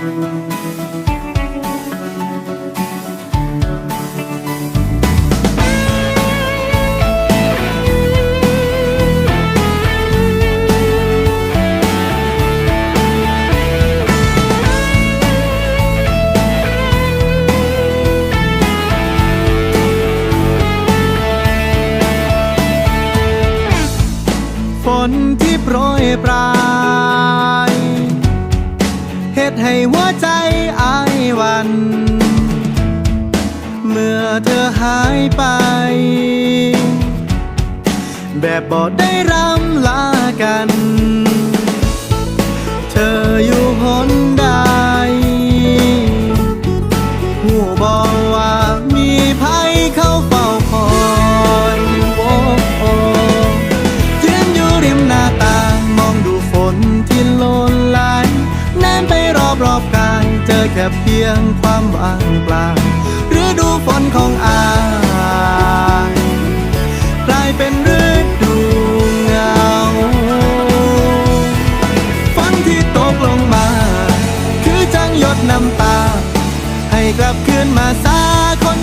ฝนที่โปรยปราย ฮ็ดให้หัวใจอายวัน เมื่อเธอหายไป แบบบอดได้รำลากัน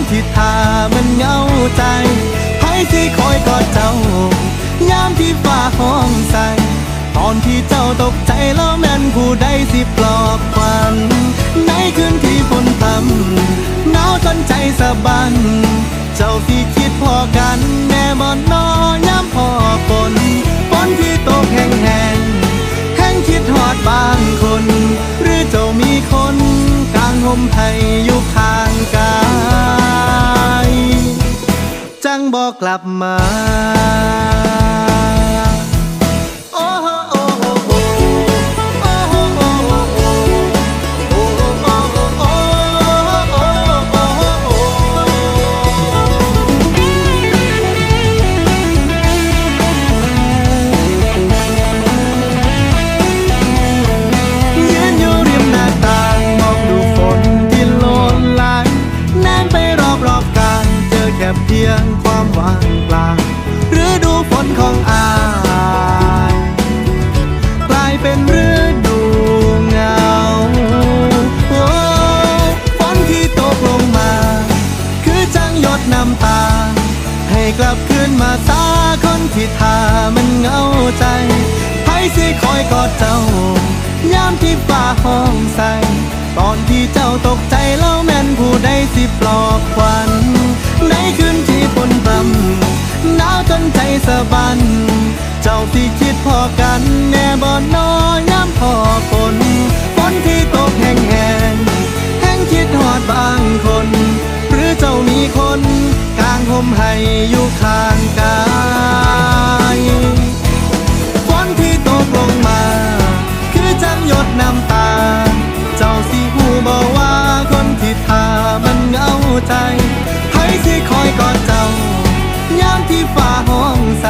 ที่ทามันเหงาใจให้ที่คอยกอดเจ้า ยามที่ฟ้าห้องใสตอนที่เจ้าตกใจแล้วแม่นผู้ใดสิปลอบควันในคืนที่ฝนพรำหนาวจนใจสะบัน เจ้าที่คิดพอกันแน่บ่นอยามพอฝน ลับมา น้ำตา ให้กลับคืนมาซาคนที่ทามันเหงาใจไผสิคอยกอดเจ้ายามที่ฟ้าห้องใสตอนที่เจ้าตกใจแล้วแม่นผู้ใดสิปลอบควันในคืนที่ฝนพรำหนาวจนใจสะบัน เจ้าที่คิดพอกันแน่บ่นอยามพอฝน อยู่ข้างกายฝนที่ตกลงมา คือจังหยดน้ำตา เจ้าสิหูบอกว่าคนที่ทามันเหงาใจให้สิคอยกอดเจ้ายามที่ฟ้าห้องใส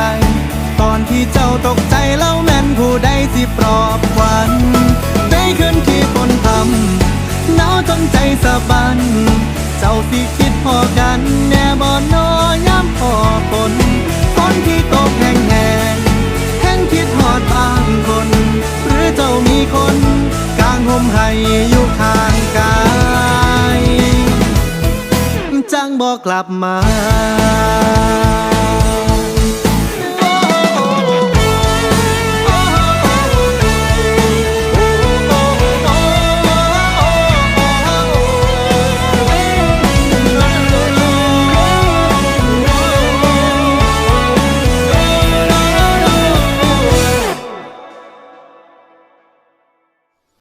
ตอนที่เจ้าตกใจแล้วแม่นผู้ใดสิปลอบควันในคืนที่ฝนพรำหนาวจนใจสะบันเจ้าสิคิดพอกันแน่บ่นอยา พอฝนฝนที่ตกแห้งแห้งแห้งคิดหอดบางคน หรือเจ้ามีคนกลางห่มให้อยู่ข้างกายจังบอกกลับมา